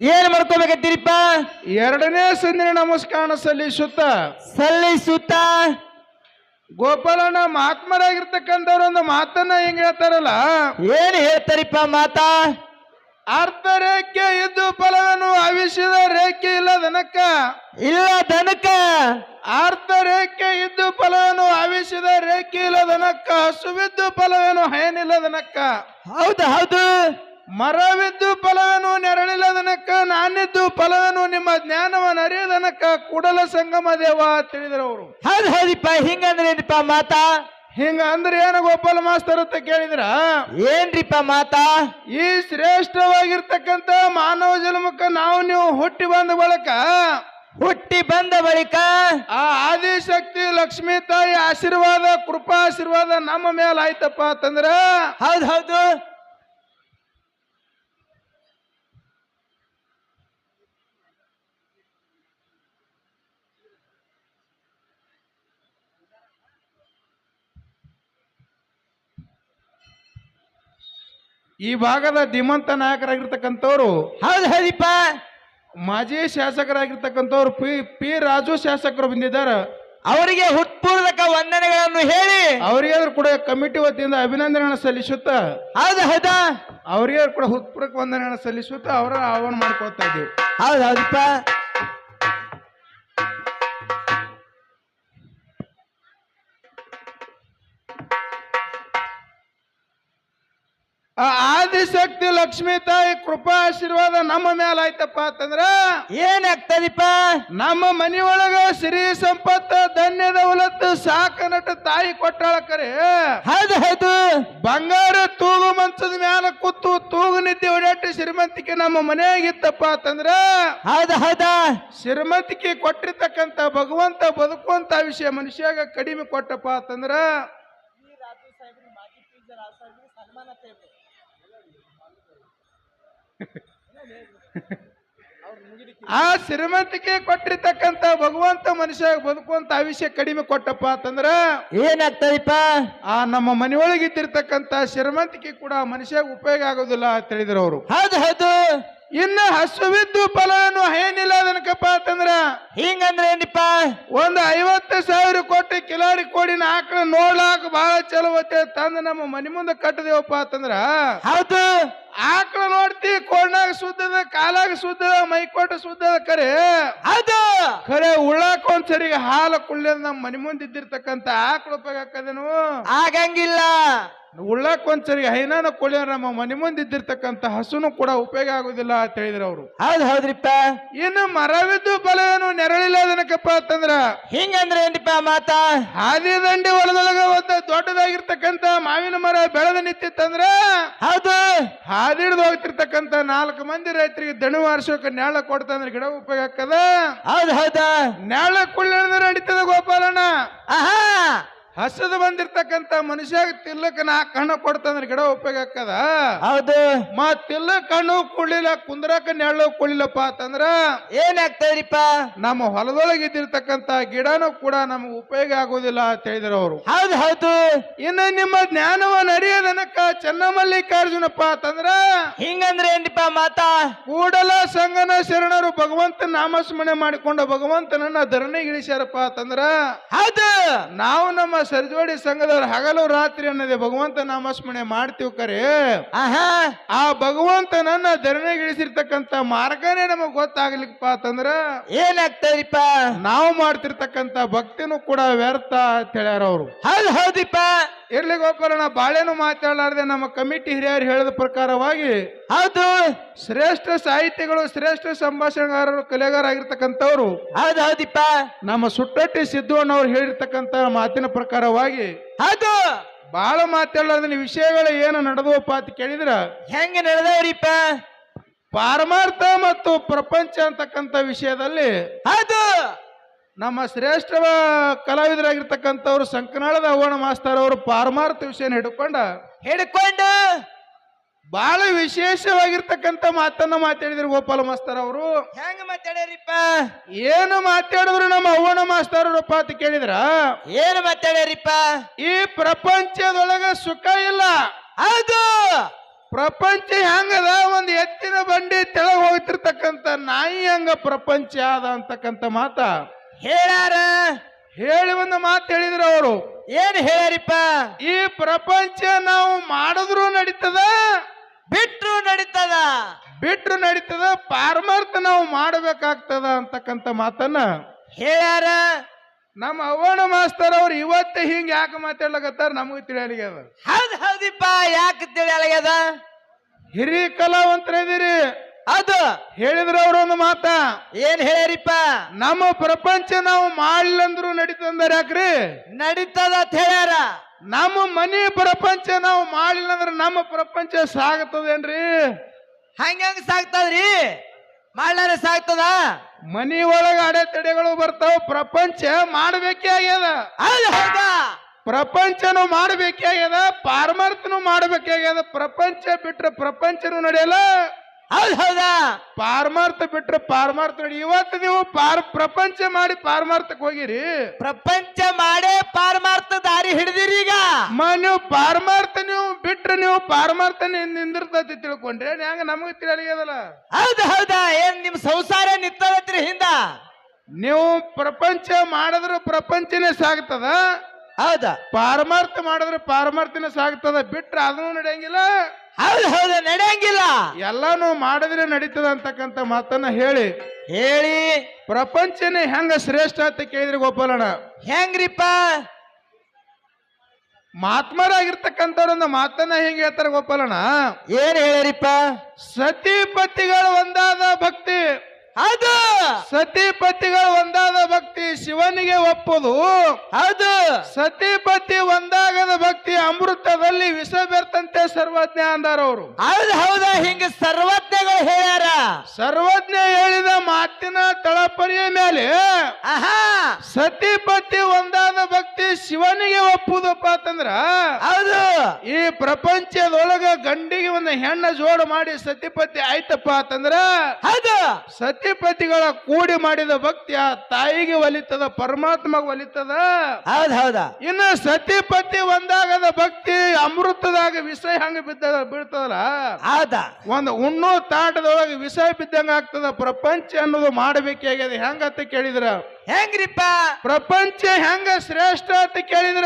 ಏನ್ ಮಾಡ್ಕೋಬೇಕತ್ತೀರಿಪ್ಪ ಎರಡನೇ ಸಂದಿನ ನಮಸ್ಕಾರ ಸಲ್ಲಿಸುತ್ತ ಸಲ್ಲಿಸುತ್ತ? ಗೋಪಾಲಣ್ಣ ಮಹಾತ್ಮರಾಗಿರ್ತಕ್ಕಂಥವ್ರ ಒಂದು ಮಾತನ್ನ ಹೆಂಗ್ ಹೇಳ್ತಾರಲ್ಲ? ಏನ್ ಹೇಳ್ತಾರಿಪ್ಪ ಮಾತಾ? ಅರ್ಧ ರೇಖೆ ಇದ್ದು ಫಲವನ್ನು ಅವಿಸಿದ ರೇಖೆ ಇಲ್ಲ ದನಕ್ಕ ಇಲ್ಲ ದನಕ ಅರ್ಧ ರೇಖೆ ಇದ್ದು ಫಲವನ್ನು ಅವಿಸಿದ ರೇಖೆ ಇಲ್ಲ ದನಕ್ಕ ಹಸುವಿದ್ದು ಫಲವೇನು ಹಯನಿಲ್ಲದನಕ್ಕ ಹೌದು ಹೌದು. ಮರವಿದ್ದು ಫಲವೇನು ನೆರಳಿಲ್ಲದನಕ್ಕ ನಾನಿದ್ದು ಫಲದನು ನಿಮ್ಮ ಜ್ಞಾನವನ್ನು ಅರಿಯದನಕ್ಕ ಕೂಡಲ ಸಂಗಮ ದೇವ ತಿಳಿದ್ರು ಅವರು. ಹೌದು ಹೌದಿಪ್ಪ ಹಿಂಗಂದ್ರೆ ಏನ್ರಿಪ್ಪ ಮಾತಾ? ಹಿಂಗ ಅಂದ್ರೆ ಏನು ಗೋಪಾಲ ಮಾಸ್ತರ್ ಅಂತ ಕೇಳಿದ್ರ? ಏನ್ರಿಪ್ಪ ಮಾತಾ? ಈ ಶ್ರೇಷ್ಠವಾಗಿರ್ತಕ್ಕಂತ ಮಾನವ ಜನ್ಮಕ್ಕ ನಾವು ನೀವು ಹುಟ್ಟಿ ಬಂದ ಬಳಿಕ ಹುಟ್ಟಿ ಬಂದ ಬಳಿಕ ಆ ಆದಿಶಕ್ತಿ ಲಕ್ಷ್ಮೀ ತಾಯಿ ಆಶೀರ್ವಾದ ಕೃಪಾ ಆಶೀರ್ವಾದ ನಮ್ಮ ಮೇಲೆ ಆಯ್ತಪ್ಪ ಅಂತಂದ್ರ ಹೌದು ಹೌದು. ಈ ಭಾಗದ ಧೀಮಂತ ನಾಯಕರಾಗಿರ್ತಕ್ಕಂಥವ್ರು ಹೌದು ಹೌದಿಪ್ಪ. ಮಾಜಿ ಶಾಸಕರಾಗಿರ್ತಕ್ಕಂಥವ್ರು ಪಿ ಪಿ ರಾಜು ಶಾಸಕರು ಬಂದಿದ್ದಾರೆ. ಅವರಿಗೆ ಹುಟ್ಪೂರ್ವಕ ವಂದನೆಗಳನ್ನು ಹೇಳಿ. ಅವರಿಗೆ ಕೂಡ ಕಮಿಟಿ ವತಿಯಿಂದ ಅಭಿನಂದನೆಗಳನ್ನು ಸಲ್ಲಿಸುತ್ತ? ಹೌದು ಹೌದಾ? ಅವರಿಗೆ ಕೂಡ ಹೃತ್ಪೂರ್ವಕ ವಂದನೆಗಳನ್ನು ಸಲ್ಲಿಸುತ್ತಾ ಅವರ ಆಹ್ವಾನ ಮಾಡ್ಕೊಳ್ತಾ ಇದ್ದೀವಿ. ಹೌದು ಹೌದಿಪ್ಪ. ಆದಿಶಕ್ತಿ ಲಕ್ಷ್ಮೀ ತಾಯಿ ಕೃಪಾ ಆಶೀರ್ವಾದ ನಮ್ಮ ಮೇಲೆ ಆಯ್ತಪ್ಪ ಅಂತಂದ್ರ ಏನಾಗ್ತದಿಪ್ಪ ನಮ್ಮ ಮನೆಯೊಳಗ ಸಿರಿ ಸಂಪತ್ತ ಧನ್ಯದ ಉಲತ್ತು ಸಾಕ ನಟ ತಾಯಿ ಕೊಟ್ಟಾಳ ಕರೆ. ಹೌದು ಹೌದು. ಬಂಗಾರ ತೂಗು ಮಂಚದ ಮ್ಯಾಲ ಕೂತು ತೂಗು ನಿದ್ದೆ ಓಡಾಟ ಶ್ರೀಮಂತಿಕೆ ನಮ್ಮ ಮನೆಯಾಗಿತ್ತಪ್ಪ ಅಂತಂದ್ರ ಹೌದು ಹೌದಾ. ಶ್ರೀಮಂತಿಕೆ ಕೊಟ್ಟಿರ್ತಕ್ಕಂತ ಭಗವಂತ ಬದುಕುವಂತ ವಿಷಯ ಮನುಷ್ಯಾಗ ಕಡಿಮೆ ಕೊಟ್ಟಪ್ಪ ಅಂತಂದ್ರ ಆ ಶ್ರೀಮಂತಿಕೆ ಕೊಟ್ಟಿರ್ತಕ್ಕಂತ ಭಗವಂತ ಮನುಷ್ಯ ಬದುಕುವಂತ ಆವಿಷ್ಯ ಕಡಿಮೆ ಕೊಟ್ಟಪ್ಪ ಅಂತಂದ್ರ ಏನಾಗ್ತದಪ್ಪ? ಆ ನಮ್ಮ ಮನೆಯೊಳಗೆ ಇದ್ದಿರ್ತಕ್ಕಂತ ಶ್ರೀಮಂತಿಕೆ ಕೂಡ ಮನುಷ್ಯ ಉಪಯೋಗ ಆಗೋದಿಲ್ಲ ಅಂತ ಹೇಳಿದ್ರು ಅವರು. ಹೌದು ಹೌದು. ಇನ್ನು ಹಸುವಿದ್ದು ಫಲವನ್ನು ಏನಿಲ್ಲ ಅದನಕಪ್ಪ ಅಂತಂದ್ರ ಹಿಂಗಂದ್ರೆ ಏನಿಪ್ಪ ಒಂದು ಐವತ್ತು ಸಾವಿರ ಕೊಟ್ಟು ಕಿಲಾಡಿ ಕೋಡಿನ ಆಕಳ ನೋಡ್ಲಾಕ ಬಹಳ ಚಲೋ ತಂದು ನಮ್ಮ ಮನೆ ಮುಂದೆ ಕಟ್ಟದೇವಪ್ಪ ಅಂತಂದ್ರ ಹೌದು. ಆಕಳ ನೋಡ್ತಿ ಕೋಣಾಗ ಸುದ್ದದ ಕಾಲಾಗ ಸುದ್ದದ ಮೈಕೋಟ ಸುದ್ದದ ಕರೆ. ಅದ ಖರೆ ಉಳ್ಳಾಕ ಒಂದ್ಸರಿ ಹಾಲು ಕುಳ್ಳದ ನಮ್ಮ ಮನೆ ಮುಂದೆ ಇದ್ದಿರ್ತಕ್ಕಂತ ಆಕಳ ಉಪಯೋಗ ಹಾಕದೇನು? ಆಗಂಗಿಲ್ಲ ಉಳ್ಳಾಕ ಒಂದ್ಸರಿ ಹೈನಾನ ಕುಳಿಯ ನಮ್ಮ ಮನೆ ಮುಂದೆ ಇದ್ದಿರ್ತಕ್ಕಂತ ಹಸುನು ಕೂಡ ಉಪಯೋಗ ಆಗುದಿಲ್ಲ ಅಂತ ಹೇಳಿದ್ರು ಅವರು. ಹೌದ್ ಹೌದ್ರಿಪ್ಪ. ಇನ್ನು ಮರವಿದ್ದು ಫಲವೇನು ನೆರಳಿಲ್ಲ ಅದನಕಪ್ಪ ಅಂತಂದ್ರ? ಹಿಂಗಂದ್ರೆ ಏನ್ರಿಪ್ಪ ಮಾತಾ? ಹಾದಿ ದಂಡಿ ಹೊಲದೊಳಗ ಒಂದು ದೊಡ್ಡದಾಗಿರ್ತಕ್ಕಂತ ಮಾವಿನ ಮರ ಬೆಳೆದ ನಿಂತಿತ್ತಂದ್ರ? ಹೌದು. ಹಾದಿಡ್ದು ಹೋಗ್ತಿರ್ತಕ್ಕಂಥ ನಾಲ್ಕು ಮಂದಿ ರೈತರಿಗೆ ದಣು ವಾರ್ಷಕ್ಕೆ ಕೊಡ್ತ ಕೊಡ್ತಂದ್ರೆ ಗಿಡ ಉಪಯೋಗ ಆಗ್ತದ? ಹೌದು ಹೌದಾ? ನೆಳ ಕುಳ್ಳ ನಡೀತದ ಗೋಪಾಲಣ್ಣ? ಆಹಾ! ಹಸದ ಬಂದಿರ್ತಕ್ಕಂಥ ಮನುಷ್ಯಾಗ ತಿಲ್ಲಕ್ಕೆ ನಾಲ್ಕು ಕಣ್ಣು ಕೊಡ್ತಂದ್ರೆ ಗಿಡ ಉಪಯೋಗ ಆಕದ ಹೌದು. ಮತ್ ತಿಲ್ಲ ಕಣ್ಣು ಕುಳ್ಳಿಲ್ಲ ಕುಂದ್ರಕ ನೆಳ್ಳು ಕುಳ್ಳಿಲ್ಲಪ್ಪ ಅಂತಂದ್ರ ಏನಾಗ್ತದ್ರಿಪ್ಪ? ನಮ್ಮ ಹೊಲದೊಳಗೆ ಇದ್ದಿರ್ತಕ್ಕಂಥ ಗಿಡನೂ ಕೂಡ ನಮ್ಗೆ ಉಪಯೋಗ ಆಗೋದಿಲ್ಲ ಅಂತ ಹೇಳಿದ್ರು ಅವರು. ಹೌದು ಹೌದು. ಇನ್ನು ನಿಮ್ಮ ಜ್ಞಾನವ ನಡೆಯದನಕ ಚನ್ನಮಲ್ಲಿಕಾರ್ಜುನಪ್ಪ ಅಂತಂದ್ರ ಹಿಂಗಂದ್ರೆ ಏನಿಪ್ಪ ಮಾತಾ? ಕೂಡಲ ಸಂಗನ ಶರಣರು ಭಗವಂತ ನಾಮಸ್ಮರಣೆ ಮಾಡಿಕೊಂಡ ಭಗವಂತನನ್ನ ಧರಣಿಗಿಳಿಸ್ಯಾರಪ್ಪ ಅಂತಂದ್ರ ಹೌದು. ನಾವು ನಮ್ಮ ಸರ್ಜೋಡಿ ಸಂಘದವ್ರು ಹಗಲು ರಾತ್ರಿ ಅನ್ನೋದೇ ಭಗವಂತ ನಾಮಸ್ಮರಣೆ ಮಾಡ್ತೀವಿ ಕರೆ. ಆಹಾ. ಆ ಭಗವಂತನನ್ನ ಧರಣಿಗಿಳಿಸಿರ್ತಕ್ಕಂಥ ಮಾರ್ಗನೇ ನಮಗ್ ಗೊತ್ತಾಗ್ಲಿಕ್ಕಪ್ಪ ಅಂತಂದ್ರ ಏನಾಗ್ತದ್ರಿಪ್ಪ ನಾವು ಮಾಡ್ತಿರ್ತಕ್ಕಂತ ಭಕ್ತಿನೂ ಕೂಡ ವ್ಯರ್ಥ ಅಂತ ಹೇಳ್ಯಾರ ಅವರು. ಹೌದು ಹೌದಿಪ್ಪ. ಇರ್ಲಿ ಗೋಪಾಲಣ್ಣ ಬಾಳೆನು ಮಾತಾಡಲಾರ್ದೆ ನಮ್ಮ ಕಮಿಟಿ ಹಿರಿಯರು ಹೇಳಿದ ಪ್ರಕಾರವಾಗಿ ಹೌದು. ಶ್ರೇಷ್ಠ ಸಾಹಿತಿಗಳು ಶ್ರೇಷ್ಠ ಸಂಭಾಷಣೆಗಾರರು ಕಲೆಗಾರಾಗಿರ್ತಕ್ಕಂಥವ್ರು ಹೌದು ಹೌದಿಪ್ಪ. ನಮ್ಮ ಸುಟ್ಟಟ್ಟಿ ಸಿದ್ದಣ್ಣವ್ರು ಹೇಳಿರ್ತಕ್ಕಂಥ ಮಾತಿನ ಪ್ರಕಾರವಾಗಿ ಹೌದು. ಬಹಳ ಮಾತಾಡಲಾರ್ದ ವಿಷಯಗಳು ಏನು ನಡೆದವಪ್ಪ ಅಂತ ಕೇಳಿದ್ರ? ಹೆಂಗ ನಡೆದವ್ರಿಪ್ಪ? ಪಾರಮಾರ್ಥ ಮತ್ತು ಪ್ರಪಂಚ ಅಂತಕ್ಕಂಥ ವಿಷಯದಲ್ಲಿ ಹೌದು. ನಮ್ಮ ಶ್ರೇಷ್ಠ ಕಲಾವಿದರಾಗಿರ್ತಕ್ಕಂಥವ್ರು ಸಂಕನಾಳದ ಅವಣ ಮಾಸ್ತರ್ ಅವರು ಪಾರಮಾರ್ಥ ವಿಷಯನ ಹಿಡ್ಕೊಂಡ ಹಿಡ್ಕೊಂಡು ಬಹಳ ವಿಶೇಷವಾಗಿರ್ತಕ್ಕಂಥ ಮಾತನ್ನ ಮಾತಾಡಿದ್ರು ಗೋಪಾಲ ಮಾಸ್ತರ್ ಅವರು. ಹೆಂಗ ಮಾತಾಡ್ಯಾರಿಪ್ಪ? ಏನು ಮಾತಾಡಿದ್ರು ನಮ್ಮ ಅವ್ವಣ ಮಾಸ್ತರಪ್ಪ ಅಂತ ಕೇಳಿದ್ರ? ಏನು ಮಾತಾಡ್ಯಾರಿಪ್ಪ? ಈ ಪ್ರಪಂಚದೊಳಗ ಸುಖ ಇಲ್ಲ. ಹೌದು. ಪ್ರಪಂಚ ಹೆಂಗದ? ಒಂದು ಎತ್ತಿನ ಬಂಡಿ ತೆಳಗ್ ಹೋಗ್ತಿರ್ತಕ್ಕಂತ ನಾಯಿ ಹಂಗ ಪ್ರಪಂಚ ಅದ ಅಂತಕ್ಕಂತ ಮಾತ. ಹೇಳ್ಯಾರ? ಹೇಳಿ ಒಂದು ಮಾತು ಹೇಳಿದ್ರು ಅವರು. ಏನ್ ಹೇಳಿಪ್ಪ ಈ ಪ್ರಪಂಚ ನಾವು ಮಾಡಿದ್ರು ನಡೀತದ? ಬಿಟ್ರು ನಡೀತದ. ಬಿಟ್ರು ನಡೀತದ ಪಾರಮಾರ್ಥ ನಾವು ಮಾಡಬೇಕಾಗ್ತದ ಅಂತಕ್ಕಂತ ಮಾತನ್ನ ಹೇಳ್ಯಾರ? ನಮ್ಮ ಅವ್ವಣ ಮಾಸ್ತರ್ ಅವ್ರು ಇವತ್ತು ಹಿಂಗ್ ಯಾಕೆ ಮಾತಾಡ್ಲಕತ್ತಾರ ನಮಗೂ ತಿಳಿಯಲಿಗ್ಯದ ಹೌದ್ ಹೌದಿಪ್ಪ ಯಾಕೆ ತಿಳಿಯಲಾಗ್ಯದ ಹಿರಿಯ ಕಲಾವಂತರಿದ್ದೀರಿ. ಅದು ಹೇಳಿದ್ರು ಅವ್ರ ಒಂದು ಮಾತ. ಏನ್ ಹೇಳ್ಯಾರಿಪ್ಪ? ನಮ್ಮ ಪ್ರಪಂಚ ನಾವು ಮಾಡ್ಲಂದ್ರು ನಡೀತಂದಾರ ಯಾಕ್ರಿ ನಡೀತದ ಅಂತ ಹೇಳ್ಯಾರ. ನಮ್ಮ ಮನೆ ಪ್ರಪಂಚ ನಾವು ಮಾಡಿಲ್ಲ ಅಂದ್ರೆ ನಮ್ಮ ಪ್ರಪಂಚ ಸಾಗತದೇನ್ರಿ ಹಂಗ ಸಾಗ್ತದ್ರಿ? ಮಾಡ್ಲಾರ ಸಾಗ್ತದ? ಮನಿ ಒಳಗ ಅಡೆತಡೆಗಳು ಬರ್ತಾವ ಪ್ರಪಂಚ ಮಾಡ್ಬೇಕೇ ಆಗ್ಯದ. ಪ್ರಪಂಚನು ಮಾಡ್ಬೇಕೇ ಆಗ್ಯದ ಪಾರಮಾರ್ಥನು ಮಾಡ್ಬೇಕಾಗ್ಯದ ಪ್ರಪಂಚ ಬಿಟ್ರೆ ಪ್ರಪಂಚನು ನಡೆಯಲ್ಲ. ಹೌದ್ ಹೌದಾ? ಪಾರಮಾರ್ಥ ಬಿಟ್ರೆ ಪಾರಮಾರ್ಥ ನೋಡಿ. ಇವತ್ತು ನೀವು ಪಾರ್ ಪ್ರಪಂಚ ಮಾಡಿ ಪಾರಮಾರ್ಥಕ್ಕೆ ಹೋಗಿರಿ. ಪ್ರಪಂಚ ಮಾಡೇ ಪಾರಮಾರ್ಥ ದಾರಿ ಹಿಡಿದಿರಿ ಈಗ. ಮ ನೀವು ಪಾರಮಾರ್ಥ ನೀವು ಬಿಟ್ರೆ ನೀವು ಪಾರಮಾರ್ಥ ನಿಂದಿರ್ತತಿ ತಿಳ್ಕೊಂಡ್ರೆ ಹ್ಯಾಂಗ ನಮಗೆ ತಿಳಿಯಲ್ಲ ಹೌದ್ ಹೌದಾ? ಏನ್ ನಿಮ್ ಸಂಸಾರ ನಿತ್ತವತ್ರಿ ಹಿಂದ? ನೀವು ಪ್ರಪಂಚ ಮಾಡಿದ್ರೆ ಪ್ರಪಂಚನೇ ಸಾಗ್ತದ. ಹೌದಾ. ಪಾರಮಾರ್ಥ ಮಾಡಿದ್ರೆ ಪಾರಮಾರ್ಥನೇ ಸಾಗ್ತದ. ಬಿಟ್ರೆ ಅದನ್ನು ನಡೆಯಂಗಿಲ್ಲ. ಹೌದ್ ಹೌದು ನಡೆಯಂಗಿಲ್ಲ. ಎಲ್ಲಾನು ಮಾಡಿದ್ರೆ ನಡೀತದ ಅಂತಕ್ಕಂತ ಮಾತನ್ನ ಹೇಳಿ. ಹೇಳಿ. ಪ್ರಪಂಚನೇ ಹೆಂಗ ಶ್ರೇಷ್ಠ ಅಂತ ಕೇಳಿದ್ರೆ ಗೋಪಾಲಣ್ಣ. ಹೆಂಗ್ರಿಪ್ಪ? ಮಹಾತ್ಮರಾಗಿರ್ತಕ್ಕಂಥವ್ರೊಂದು ಮಾತನ್ನ ಹೆಂಗ್ ಹೇಳ್ತಾರೆ ಗೋಪಾಲಣ್ಣ? ಏನ್ ಹೇಳಿರಿಪ್ಪ ಸತಿಪತಿಗಳು ಒಂದಾದ ಭಕ್ತಿ. ಹೌದು. ಸತಿಪತಿಗಳು ಒಂದಾದ ಭಕ್ತಿ ಶಿವನಿಗೆ ಒಪ್ಪುದು. ಹೌದು. ಸತಿಪತಿ ಒಂದಾಗದ ಭಕ್ತಿ ಅಮೃತದಲ್ಲಿ ವಿಷ ಬೆರ್ತಂತೆ ಸರ್ವಜ್ಞ ಅಂದಾರ ಅವರು ಹೌದ್ ಹೌದ ಹಿಂಗ ಸರ್ವಜ್ಞಗಳು ಹೇಳ್ಯಾರ. ಸರ್ವಜ್ಞ ಹೇಳಿದ ಮಾತಿನ ತಳಪರಿಯ ಮೇಲೆ ಆಹಾ. ಸತಿಪತಿ ಒಂದಾದ ಭಕ್ತಿ ಶಿವನಿಗೆ ಒಪ್ಪುದಪ್ಪ ಅಂತಂದ್ರ ಹೌದು. ಈ ಪ್ರಪಂಚದೊಳಗ ಗಂಡಿಗೆ ಒಂದು ಹೆಣ್ಣ ಜೋಡ ಮಾಡಿ ಸತಿಪತಿ ಆಯ್ತಪ್ಪ ಅಂತಂದ್ರ ಹೌದು. ಸತಿಪತಿಗಳ ಕೂಡಿ ಮಾಡಿದ ಭಕ್ತಿ ಆ ತಾಯಿಗೆ ಒಲಿತದ ಪರಮಾತ್ಮಗೆ ಒಲಿತದ. ಹೌದ್? ಹೌದಾ? ಇನ್ನು ಸತಿಪತಿ ಒಂದಾಗದ ಭಕ್ತಿ ಅಮೃತದಾಗ ವಿಷ ಹಂಗ ಬಿದ್ದ ಬೀಳ್ತದಲ್ಲ ಹೌದಾ? ಒಂದು ಉಣ್ಣು ತಾಟದೊಳಗೆ ವಿಷ ಬಿದ್ದಂಗ ಆಗ್ತದ. ಪ್ರಪಂಚ ಅನ್ನೋದು ಮಾಡಬೇಕಾಗ್ಯದ. ಹೆಂಗಂತ ಕೇಳಿದ್ರ? ಹೆಂಗ್ರಿಪ್ಪ? ಪ್ರಪಂಚ ಹೆಂಗ ಶ್ರೇಷ್ಠ ಅಂತ ಕೇಳಿದ್ರ?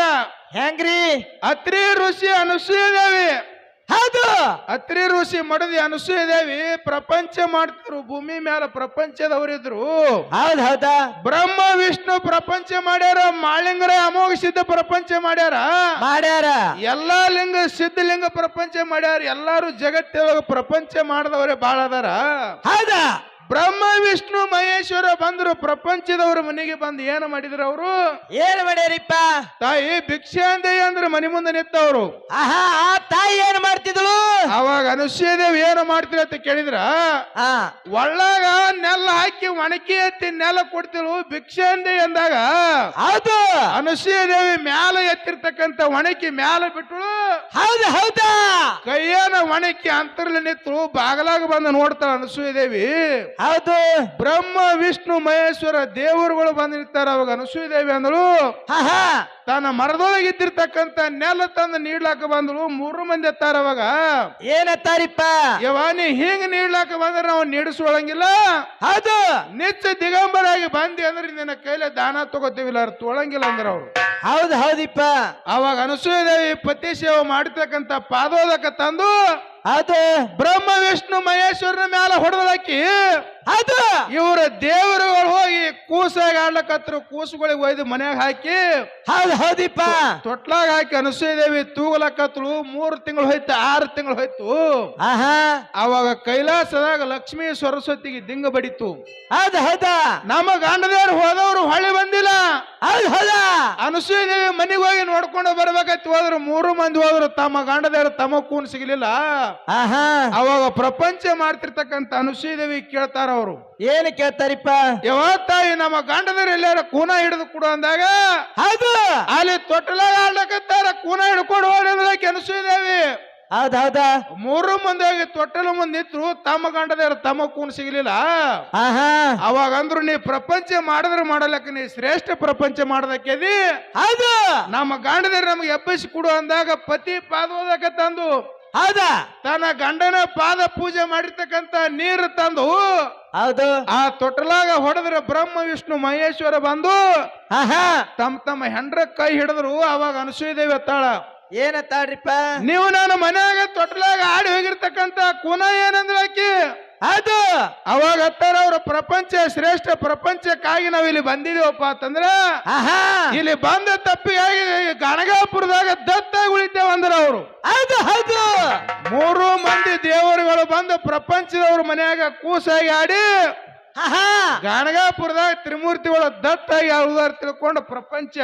ಹೆಂಗ್ರಿ? ಅತ್ರಿ ಋಷಿ ಅನಸೂಯ ದೇವಿ ಹೌದು. ಅತ್ರಿ ಋಷಿ ಮಡದಿ ಅನಸೂಯ ದೇವಿ ಪ್ರಪಂಚ ಮಾಡ್ತಿದ್ರು ಭೂಮಿ ಮೇಲೆ ಪ್ರಪಂಚದವರಿದ್ರು. ಹೌದ್ ಹೌದಾ? ಬ್ರಹ್ಮ ವಿಷ್ಣು ಪ್ರಪಂಚ ಮಾಡ್ಯಾರ ಮಾಳಿಂಗರ ಅಮೋಘ ಸಿದ್ಧ ಪ್ರಪಂಚ ಮಾಡ್ಯಾರ. ಮಾಡ್ಯಾರ. ಎಲ್ಲಾ ಲಿಂಗ ಸಿದ್ಧಲಿಂಗ ಪ್ರಪಂಚ ಮಾಡ್ಯಾರ. ಎಲ್ಲಾರು ಜಗತ್ತಿನೊಳಗ ಪ್ರಪಂಚ ಮಾಡದವರೇ ಬಾಳ ಅದಾರ. ಹೌದಾ? ಬ್ರಹ್ಮ ವಿಷ್ಣು ಮಹೇಶ್ವರ ಬಂದ್ರು ಪ್ರಪಂಚದವ್ರ ಮನೆಗೆ ಬಂದು ಏನು ಮಾಡಿದ್ರು ಅವರು? ಏನ್ ಮಾಡ್ಯಾರಿಪ್ಪ? ತಾಯಿ ಭಿಕ್ಷೆ ಅಂದೆ ಅಂದ್ರೆ ಮನೆ ಮುಂದೆ ನಿಂತವ್ರು. ಆಹಾ ಆ ತಾಯಿ ಏನ್ ಮಾಡ್ತಿದ್ಳು? ಅವಾಗ ಅನುಷ್ಯದೇವ್ ಏನು ಮಾಡ್ತೀರ ಅಂತ ಕೇಳಿದ್ರ? ಆ. ಒಳ್ಳಾಗ ನೆಲ ಹಾಕಿ ಒಣಕಿ ಎತ್ತಿ ನೆಲ ಕೊಡ್ತಿಳು ಭಿಕ್ಷೆ ಅಂದೆ ಅಂದಾಗ. ಹೌದು. ಅನುಸೂಯದೇವಿ ಮ್ಯಾಲ ಎತ್ತಿರ್ತಕ್ಕಂತ ಒಣಕಿ ಮ್ಯಾಲ ಬಿಟ್ಟಳು ಹೌದು ಹೌದಾ? ಕೈಯನ ಒಣಕಿ ಅಂತರ್ಲಿ ನಿಂತಳು ಬಾಗಲಾಗ ಬಂದು ನೋಡ್ತಾಳ ಅನಸೂಯದೇವಿ ಹೌದು ಬ್ರಹ್ಮ ವಿಷ್ಣು ಮಹೇಶ್ವರ ದೇವರುಗಳು ಬಂದಿರ್ತಾರೆ. ಅವಾಗ ಅನಸೂಯದೇವಿ ಅಂದಳು ತನ್ನ ಮರದೊಳಗೆ ಇದ್ದಿರ್ತಕ್ಕಂಥ ನೆಲ ತಂದು ನೀಡ್ಲಾಕ ಬಂದಳು. ಮೂರು ಮಂದಿ ಎತ್ತಾರ ಅವಾಗ. ಏನತ್ತಾರಿಪ್ಪ ಯವಾನಿ ಹಿಂಗ್ ನೀಡ್ಲಾಕ ಬಂದ್ರೆ ನಾವು ನೀಡಿಸ್ಕೊಳಂಗಿಲ್ಲ ಹೌದು. ನಿತ್ಯ ದಿಗಂಬರಾಗಿ ಬಂದಿ ಅಂದ್ರೆ ನಿನ್ನ ಕೈಲೆ ದಾನ ತಗೋತೀವಿಲ್ಲ ಅವ್ರು ತೊಳಂಗಿಲ್ಲ ಅಂದ್ರೆ ಅವ್ರು. ಹೌದು ಹೌದಿಪ್ಪ. ಅವಾಗ ಅನಸೂಯದೇವಿ ಪತಿ ಸೇವೆ ಮಾಡಿರ್ತಕ್ಕಂತ ಪಾದೋದಕ ತಂದು ಹೌದು ಬ್ರಹ್ಮ ವಿಷ್ಣು ಮಹೇಶ್ವರನ ಮ್ಯಾಲ ಹೊಡೆದಳಾಕಿ ಹೌದು ಇವ್ರ ದೇವರುಗಳು ಹೋಗಿ ಕೂಸಾಗ ಆಡ್ಲಕತ್ರು ಕೂಸುಗಳಿಗೆ ಒಯ್ದು ಮನ್ಯಾಗ ಹಾಕಿ ಹೌದು ಹೌದಿಪ್ಪ. ತೊಟ್ಲಾಗ ಹಾಕಿ ಅನಸೂಯದೇವಿ ತೂಗಲಕತ್ರು ಮೂರು ತಿಂಗಳು ಹೋಯ್ತು ಆರು ತಿಂಗಳು ಹೋಯ್ತು. ಆಹಾ. ಅವಾಗ ಕೈಲಾಸದಾಗ ಲಕ್ಷ್ಮೀ ಸರಸ್ವತಿಗೆ ದಿಂಗ ಬಡಿತು. ಹೌದು ಹೌದಾ. ನಮ್ಮ ಗಂಡದೇವ್ರು ಹೋದವ್ರು ಹೊಳ್ಳಿ ಬಂದಿಲ್ಲ. ಹೌದು ಹೌದಾ. ಅನಸೂಯದೇವಿ ಮನೆಗೆ ಹೋಗಿ ನೋಡ್ಕೊಂಡು ಬರ್ಬೇಕಾಯ್ತು ಹೋದ್ರು ಮೂರು ಮಂದಿ ಹೋದ್ರು ತಮ್ಮ ಗಂಡದೇವ್ರು ತಮ್ಮ ಕೂನ್ ಸಿಗಲಿಲ್ಲ. ಆಹಾ. ಅವಾಗ ಪ್ರಪಂಚ ಮಾಡ್ತಿರ್ತಕ್ಕಂಥ ಅನುಸೂಯದೇವಿ ಕೇಳ್ತಾರ ಅವರು ಏನು ಕೇಳ್ತಾರಿಪ್ಪ? ಯಾವತ್ತ ನಮ್ಮ ಗಂಡದರ ಎಲ್ಲಾರ ಕೂನ ಹಿಡಿದು ಕೊಡು ಅಂದಾಗ ಹೌದು. ಅಲ್ಲಿ ತೊಟ್ಟಲಾಗ ಆಡ್ಲಕತ್ತಾರ ಕೂನ ಹಿಡ್ಕೊಂಡು ಹೋಗಿ ಅನುಸೂಯದೇವಿ ಹೌದು ಹೌದಾ. ಮೂರು ಮಂದಿ ಹೋಗಿ ತೊಟ್ಟಲ ಮುಂದೆ ನಿಂತ್ರು ತಮ್ಮ ಗಂಡದರ ತಮ್ಮ ಕೂನ್ ಸಿಗಲಿಲ್ಲ. ಆಹಾ. ಅವಾಗ ಅಂದ್ರು ನೀ ಪ್ರಪಂಚ ಮಾಡಿದ್ರೆ ಮಾಡಲಕ್ಕ ನೀ ಶ್ರೇಷ್ಠ ಪ್ರಪಂಚ ಮಾಡದಕ್ಕೇದಿ. ಹೌದು. ನಮ್ಮ ಗಂಡದರು ನಮ್ಗೆ ಎಬ್ಬಿಸಿ ಕೊಡು ಅಂದಾಗ ಪತಿ ಪಾದೋದಕ ತಂದು ಹೌದಾ. ತನ್ನ ಗಂಡನ ಪಾದ ಪೂಜೆ ಮಾಡಿರ್ತಕ್ಕಂತ ನೀರು ತಂದು ಹೌದು. ಆ ತೊಟ್ಟಲಾಗ ಹೊಡೆದ್ರೆ ಬ್ರಹ್ಮ ವಿಷ್ಣು ಮಹೇಶ್ವರ ಬಂದು ಆಹಾ. ತಮ್ಮ ತಮ್ಮ ಹೆಂಡ್ರ ಕೈ ಹಿಡಿದ್ರು ಅವಾಗ ಅನಸೂಯದೇವಿ ಎತ್ತಾಳ. ಏನತ್ತಾಡ್ರಿಪ್ಪ ನೀವು ನನ್ನ ಮನ್ಯಾಗ ತೊಟ್ಟಲಾಗ ಆಡಿ ಹೋಗಿರ್ತಕ್ಕಂತ ಕುನ ಏನಂದ್ರೆ ಆಕಿ? ಹೌದು ಅವಾಗ ಹತ್ತಾರ ಅವ್ರ ಪ್ರಪಂಚ ಶ್ರೇಷ್ಠ ಪ್ರಪಂಚಕ್ಕಾಗಿ ನಾವು ಇಲ್ಲಿ ಬಂದಿದೀವಪ್ಪ ಅಂತಂದ್ರ ಇಲ್ಲಿ ಬಂದ ತಪ್ಪಿಗಾಗಿ ಗಣಗಾಪುರದಾಗ ದತ್ತಾಗಿ ಉಳಿತೇವ ಅಂದ್ರ ಅವರು. ಹೌದು ಹೌದು. ಮೂರು ಮಂದಿ ದೇವರುಗಳು ಬಂದು ಪ್ರಪಂಚದವ್ರ ಮನೆಯಾಗ ಕೂಸಾಗಿ ಆಡಿ ಗಾಣಗಾಪುರದಾಗ ತ್ರಿಮೂರ್ತಿಗಳು ದತ್ತಾಗಿ ಅವ್ರ ತಿಳ್ಕೊಂಡು ಪ್ರಪಂಚ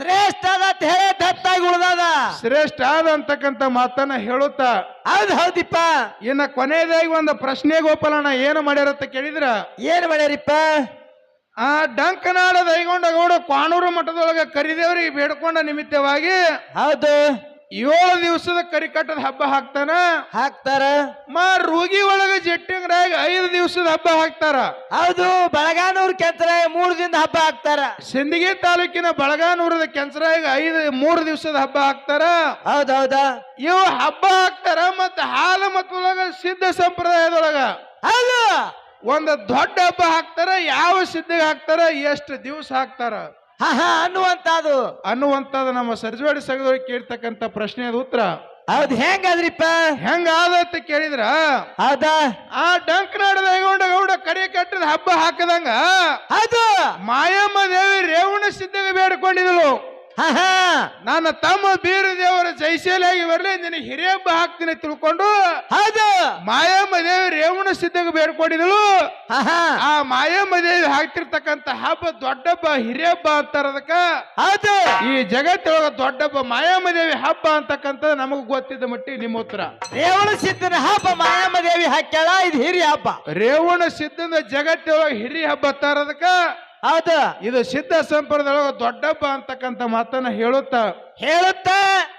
ಶ್ರೇಷ್ಠ ಅಂತ ಹೇಳಿ ದತ್ತಾಗಿ ಉಳ್ದದ. ಶ್ರೇಷ್ಠ ಆದ ಅಂತಕ್ಕಂಥ ಮಾತನ್ನ ಹೇಳುತ್ತಾ. ಹೌದು ಹೌದಿಪ್ಪ. ಇನ್ನ ಕೊನೆಯದಾಗಿ ಒಂದು ಪ್ರಶ್ನೆ ಗೋಪಾಲಣ್ಣ ಏನು ಮಾಡ್ಯಾರತ್ತ ಕೇಳಿದ್ರ? ಏನ್ ಮಾಡ್ಯಾರಿಪ್ಪ? ಆ ಡಂಕನಾಡ ದೈಗೊಂಡ ಗೌಡ ಕಾನೂರು ಮಠದೊಳಗ ಕರಿದೇವ್ರಿ ಬೇಡ್ಕೊಂಡ ನಿಮಿತ್ತವಾಗಿ ಹೌದು. ಏಳು ದಿವಸದ ಕರಿಕಟ್ಟದ ಹಬ್ಬ ಹಾಕ್ತಾನ? ಹಾಕ್ತಾರ. ಮಾ ರೋಗಿ ಒಳಗ ಜಟ್ಟಿಂಗ್ರಾಗ ಐದು ದಿವಸದ ಹಬ್ಬ ಹಾಕ್ತಾರ. ಹೌದು ಬಳಗಾನೂರ್ ಕೆಂಚರ ಮೂರು ದಿನದ ಹಬ್ಬ ಹಾಕ್ತಾರ. ಸಿಂದಗಿ ತಾಲೂಕಿನ ಬಳಗಾನೂರದ ಕೆಂಚರಾಗ ಐದು ಮೂರು ದಿವಸದ ಹಬ್ಬ ಹಾಕ್ತಾರ. ಹೌದೌದ. ಹೌದಾ ಇವು ಹಬ್ಬ ಹಾಕ್ತಾರ ಮತ್ತ ಹಾಲ ಮತ್ತೊಳಗ ಸಿದ್ಧ ಸಂಪ್ರದಾಯದೊಳಗ. ಹೌದು. ಒಂದು ದೊಡ್ಡ ಹಬ್ಬ ಹಾಕ್ತಾರ ಯಾವ ಸಿದ್ಧಿಗೆ ಹಾಕ್ತಾರ ಎಷ್ಟು ದಿವಸ ಹಾಕ್ತಾರ. ಹಾ ಹಾ ಅನ್ನುವಂತದು ಅನ್ನುವಂಥದ್ದು ನಮ್ಮ ಸರ್ಜವಾಡಿ ಸಂಘದವ್ರಿಗೆ ಕೇಳ್ತಕ್ಕಂಥ ಅದು ಉತ್ತರ. ಹೌದ್ ಹೆಂಗಾದ್ರಿಪ್ಪ? ಹೆಂಗ ಆದತ್ತ ಕೇಳಿದ್ರ? ಹೌದಾ? ಆ ಡಂಕನಾಡದ ಐಗೊಂಡ ಗೌಡ ಕರಿ ಕಟ್ಟದ ಹಬ್ಬ ಹಾಕದಂಗ ಹೌದು. ಮಾಯಮ್ಮ ದೇವಿ ರೇವಣ ಸಿದ್ಧಗೆ ಬೇಡ್ಕೊಂಡಿದಳು ಹಾ ನನ್ನ ತಮ್ಮ ಬೀರ ದೇವರ ಜೈಶಾಲಿಯಾಗಿ ಬರಲಿ ನಿನಗೆ ಹಿರಿಯ ಹಾಕ್ತೀನಿ ತಿಳ್ಕೊಂಡು ಹೌದು. ಮಾಯಮ್ಮ ದೇವಿ ರೇವಣ ಸಿದ್ಧಗೆ ಬೇಡ್ಕೊಂಡಿದಳು ಹಾ ಹಾ ಆ ಮಾಯಮ್ಮ ದೇವಿ ಹಾಕ್ತಿರ್ತಕ್ಕಂಥ ಹಬ್ಬ ದೊಡ್ಡ ಹಬ್ಬ ಹಿರಿಯ ಹಬ್ಬ ಅಂತಾರ ಅದಕ್ಕ. ಹೌದು. ಈ ಜಗತ್ತೊಳಗ ದೊಡ್ಡ ಹಬ್ಬ ಮಾಯಮ್ಮ ದೇವಿ ಹಬ್ಬ ಅಂತಕ್ಕಂಥದ್ದು ನಮಗ್ ಗೊತ್ತಿದ್ದ ಮಟ್ಟಿ ನಿಮ್ಮ ಉತ್ತರ. ರೇವಣ ಸಿದ್ಧನ ಹಬ್ಬ ಮಾಯಮ್ಮ ದೇವಿ ಹಾಕ್ಯಾಳ ಇದು ಹಿರಿಯ ಹಬ್ಬ. ರೇವಣ ಸಿದ್ಧನ ಜಗತ್ತೊಳಗ ಹಿರಿಯ ಹಬ್ಬ ಅಂತಾರ ಅದಕ್ಕ. ಹೌದು. ಇದು ಸಿದ್ಧ ಸಂಪ್ರದಾಯ ದೊಡ್ಡಪ್ಪ ಅಂತಕ್ಕಂಥ ಮಾತನ್ನ ಹೇಳುತ್ತಾ. ಹೇಳುತ್ತ.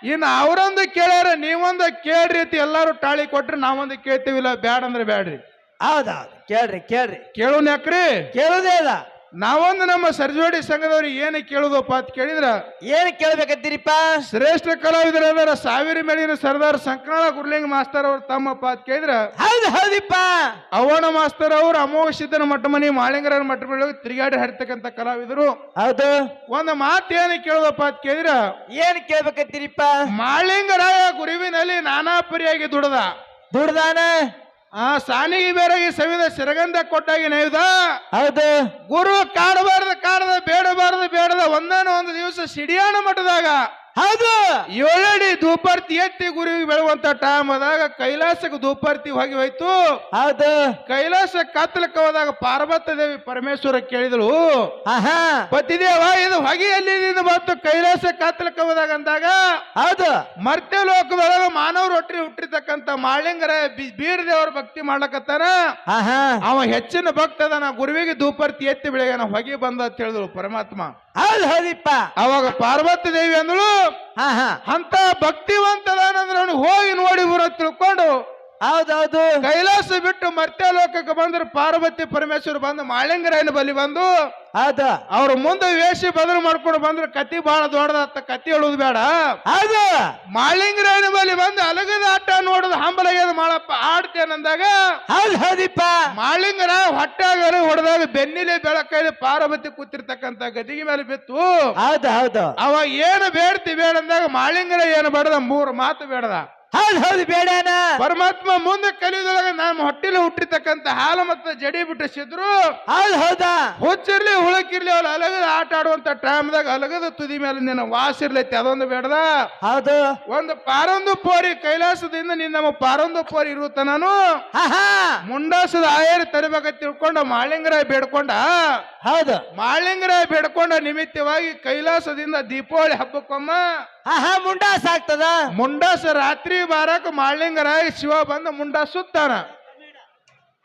ಇನ್ನು ಅವರೊಂದು ಕೇಳ್ಯಾರ ನೀವೊಂದು ಕೇಳ್ರಿ ಅಂತ ಎಲ್ಲಾರು ಟಾಳಿ ಕೊಟ್ರೆ ನಾವೊಂದು ಕೇಳ್ತೀವಿಲ್ಲ ಬ್ಯಾಡ ಅಂದ್ರೆ ಬ್ಯಾಡ್ರಿ. ಹೌದೌದು. ಕೇಳ್ರಿ ಕೇಳ್ರಿ. ಕೇಳೋನ್ ಯಾಕ್ರಿ? ಕೇಳೋದೇ ಅದ ನಾವೊಂದು ನಮ್ಮ ಸರ್ಜೋಡಿ ಸಂಘದವ್ರಿಗೆ ಏನು ಕೇಳುದಪ್ಪ ಅಂತ ಕೇಳಿದ್ರ ಏನ್ ಕೇಳ್ಬೇಕಂತೀರಿಪ್ಪ? ಶ್ರೇಷ್ಠ ಕಲಾವಿದರಾದ ಸಾವಿರ ಮೇಲಿನ ಸರ್ದಾರ್ ಸಂಕಾಳ ಗುರ್ಲಿಂಗ್ ಮಾಸ್ತರ್ ಅವ್ರ ತಮ್ಮಪ್ಪ ಅಂತ ಕೇಳಿದ್ರ ಹೌದು ಹೌದಿಪ್ಪ. ಅವಣ ಮಾಸ್ತರ್ ಅವರು ಅಮೋಘ ಸಿದ್ಧನ ಮಠ ಮನಿ ಮಾಳಿಂಗರ ಮಠ ಮನೆ ತಿರುಗಾಡಿ ಹರಿತಕ್ಕಂಥ ಕಲಾವಿದರು. ಹೌದು. ಒಂದು ಮಾತು ಏನು ಕೇಳುದಪ್ಪ ಅಂತ ಕೇಳಿದ್ರ ಏನ್ ಕೇಳ್ಬೇಕಂತೀರಿಪ್ಪ? ಮಾಳಿಂಗರಾಯ ಗುರುವಿನಲ್ಲಿ ನಾನಾ ಪರಿಯಾಗಿ ದುಡದ. ದುಡ್ದಾನ? ಆ ಸಾನಿಗೆ ಈ ಸವಿದ ಸಿರಗಂಧ ಕೊಟ್ಟಾಗಿ ನೈದ ಹೌದು. ಗುರು ಕಾಡಬಾರದು ಕಾಡದ ಬೇಡಬಾರದು ಬೇಡದ ಒಂದಾನ ಒಂದು ದಿವಸ ಸಿಡಿಯಾಣ ಮಠದಾಗ ಹೌದು. ಏಳಡಿ ಧೂಪಾರ್ತಿ ಎತ್ತಿ ಗುರುವಿಗೆ ಬೆಳುವಂತ ಟೈಮ್ ಅದಾಗ ಕೈಲಾಸಕ್ಕೆ ಧೂಪಾರ್ತಿ ಹೋಗಿ ಹೋಯ್ತು. ಹೌದು. ಕೈಲಾಸ ಕತ್ತಲಕ್ಕೆ ಹೋದಾಗ ಪಾರ್ವತ ದೇವಿ ಪರಮೇಶ್ವರ ಕೇಳಿದಳು ಪತಿದೇವ ಇದು ಹೊಗೆ ಎಲ್ಲಿದಿಂದ ಬಂತು ಕೈಲಾಸ ಕತ್ತಲಕ್ಕೆ ಹೋದಾಗ ಅಂದಾಗ ಹೌದು. ಮರ್ತ್ಯ ಲೋಕದೊಳಗ ಮಾನವ ರೊಟ್ಟಿ ಹುಟ್ಟಿರ್ತಕ್ಕಂತ ಮಾಳಿಂಗರ ಬೀರ್ ದೇವರ ಭಕ್ತಿ ಮಾಡ್ಲಕತ್ತಾನ? ಅವ ಹೆಚ್ಚಿನ ಭಕ್ತದನ ಗುರುವಿಗೆ ಧೂಪಾರ್ತಿ ಎತ್ತಿ ಬೆಳಗ್ಗೆ ಹೊಗೆ ಬಂದ ಅಂತ ಹೇಳಿದಳು ಪರಮಾತ್ಮ. ಹೌದು ಹೌದಿಪ್ಪ. ಅವಾಗ ಪಾರ್ವತಿ ದೇವಿ ಅಂದಳು ಆಹಾ ಅಂತ ಭಕ್ತಿವಂತದಾನಂದ್ರೆ ಅವನು ಹೋಗಿ ನೋಡಿ ಬರೋ ತಿಳ್ಕೊಂಡು ಹೌದೌದು. ಕೈಲಾಸ ಬಿಟ್ಟು ಮರ್ತ್ಯ ಲೋಕಕ್ಕೆ ಬಂದ್ರೆ ಪಾರ್ವತಿ ಪರಮೇಶ್ವರ ಬಂದು ಮಾಳಿಂಗರಾಯನ ಬಲಿ ಬಂದು ಹೌದ. ಅವ್ರ ಮುಂದೆ ವೇಷ ಬದಲು ಮಾಡ್ಕೊಂಡು ಬಂದ್ರೆ ಕತಿ ಬಹಳ ದೊಡ್ಡದತ್ತ ಕತಿ ಹೇಳುದು ಬೇಡ. ಹೌದು. ಮಾಳಿಂಗರಾಯನ ಬಲಿ ಬಂದು ಅಲಗದ ಆಟ ನೋಡುದು ಹಂಬಲಗದ ಮಾಡಪ್ಪ ಆಡ್ತೇನಂದಾಗ ಹೌದು ಹೌದಿಪ್ಪ. ಮಾಳಿಂಗರ ಹೊಟ್ಟಾಗ ಹೊಡೆದಾಗ ಬೆನ್ನಿಲೆ ಬೆಳಕೈಲಿ ಪಾರ್ವತಿ ಕೂತಿರ್ತಕ್ಕಂತ ಗದಿಗೆ ಮೇಲೆ ಬಿತ್ತು. ಹೌದ ಹೌದು. ಅವಾಗ ಏನು ಬೇಡ್ತಿ ಬೇಡ ಅಂದಾಗ ಮಾಳಿಂಗರ ಏನು ಬೇಡದ? ಮೂರು ಮಾತು ಬೇಡದ. ಹೌದು ಹೌದು ಬೇಡನ. ಪರಮಾತ್ಮ ಮುಂದೆ ಕಲಿಯುದೊಳಗ ನಮ್ಮ ಹೊಟ್ಟೆಲಿ ಹುಟ್ಟಿರ್ತಕ್ಕಂತ ಹಾಲು ಮತ್ತೆ ಜಡಿ ಬಿಟ್ಟಿಸಿದ್ರು ಹೌದು ಹೌದಾ. ಹುಚ್ಚಿರ್ಲಿ ಹುಳಕಿರ್ಲಿ ಅವ್ರು ಅಲಗದ ಆಟ ಆಡುವಂತ ಟೈಮ್ದಾಗ ಅಲಗದ ತುದಿ ಮೇಲೆ ನಿನ್ನ ವಾಸ ಇರ್ಲೈತಿ ಅದೊಂದು ಬೇಡದ. ಹೌದು. ಒಂದು ಪಾರೊಂದು ಪೋರಿ ಕೈಲಾಸದಿಂದ ನಿನ್ನ ನಮ್ಮ ಪಾರೊಂದು ಪೋರಿ ಇರುತ್ತ ನಾನು ಮುಂಡಾಸದ ಆಯರ್ ತರಬೇಕ ತಿಳ್ಕೊಂಡ ಮಾಳಿಂಗರಾಯ್ ಬೇಡ್ಕೊಂಡ. ಹೌದು. ಮಾಳಿಂಗರಾಯ ಬೇಡ್ಕೊಂಡ ನಿಮಿತ್ತವಾಗಿ ಕೈಲಾಸದಿಂದ ದೀಪಾವಳಿ ಹಬ್ಬಕ್ಕೊಮ್ಮ ಹಾ ಮುಂಡಾಸ್ ಆಗ್ತದ? ಮುಂಡಾಸ ರಾತ್ರಿ ಬಾರಕ ಮಾಳಿಂಗರಾಯ ಶಿವ ಬಂದ ಮುಂಡಾ ಸುತ್ತಾನ.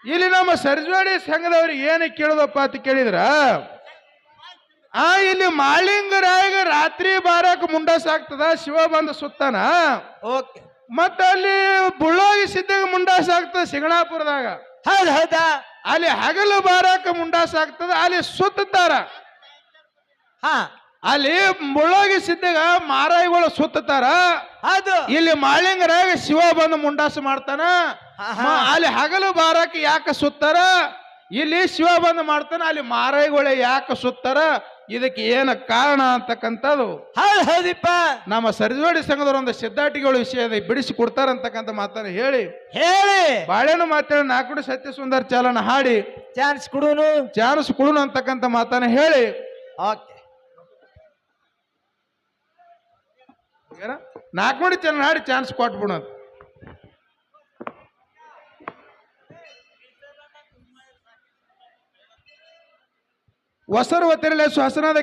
ಇಲ್ಲಿ ನಮ್ಮ ಸರ್ಜೋಡಿ ಸಂಘದವ್ರಿಗೆ ಏನು ಕೇಳುದಪ್ಪ ಅಂತ ಕೇಳಿದ್ರ? ಆ ಇಲ್ಲಿ ಮಾಳಿಂಗರಾಯಗ ರಾತ್ರಿ ಬಾರಕ ಮುಂಡಾಸ ಆಗ್ತದ ಶಿವ ಬಂದ ಸುತ್ತಾನ? ಓಕೆ. ಮತ್ತ ಅಲ್ಲಿ ಬುಳ್ಳೋಗಿ ಸಿದ್ದಾಗ ಮುಂಡಾಸ ಆಗ್ತದ ಸಿಂಗಣಾಪುರದಾಗ. ಹೌದು ಹೌದಾ? ಅಲ್ಲಿ ಹಗಲು ಬಾರಕ ಮುಂಡಾಸ ಆಗ್ತದೆ ಅಲ್ಲಿ ಸುತ್ತಾರ ಹಾ. ಅಲ್ಲಿ ಮುಳ್ಳೋಗಿ ಸಿದ್ದಾಗ ಮಾರಾಯಿಗಳು ಸುತ್ತಾರ ಅದು ಇಲ್ಲಿ ಮಾಳಿಂಗರಾಗ ಶಿವ ಬಂದು ಮುಂಡಾಸು ಮಾಡ್ತಾನ. ಅಲ್ಲಿ ಹಗಲು ಬಾರಕ ಯಾಕೆ ಸುತ್ತಾರ? ಇಲ್ಲಿ ಶಿವ ಬಂದು ಮಾಡ್ತಾನ ಅಲ್ಲಿ ಮಾರಾಯಿಗಳು ಯಾಕೆ ಸುತ್ತಾರ? ಇದಕ್ಕೆ ಏನು ಕಾರಣ ಅಂತಕ್ಕಂಥದ್ದು? ಹೌದು ಹೌದಿಪ್ಪ. ನಮ್ಮ ಸರಿದೋಡಿ ಸಂಘದವ್ರ ಒಂದು ಸಿದ್ಧಾಟಿಗಳ ವಿಷಯ ಬಿಡಿಸಿ ಕೊಡ್ತಾರಂತಕ್ಕಂಥ ಮಾತನ್ನು ಹೇಳಿ. ಹೇಳಿ. ಬಾಳೆನು ಮಾತಾಡಿ ನಾಲ್ಕು ಸತ್ಯ ಸುಂದರ ಚಾಲನ ಹಾಡಿ. ಚಾನ್ಸ್ ಕೊಡುನು. ಚಾನ್ಸ್ ಕೊಡುನು ಅಂತಕ್ಕಂಥ ಮಾತನ್ನ ಹೇಳಿ. ಓಕೆ. ನಾಲ್ಕು ಚಾಲನ ಹಾಡಿ ಚಾನ್ಸ್ ಕೊಟ್ಬಿಡೋದು. ಹೊಸರು ಒತ್ತಿರಲಿ ಹಸನಾದ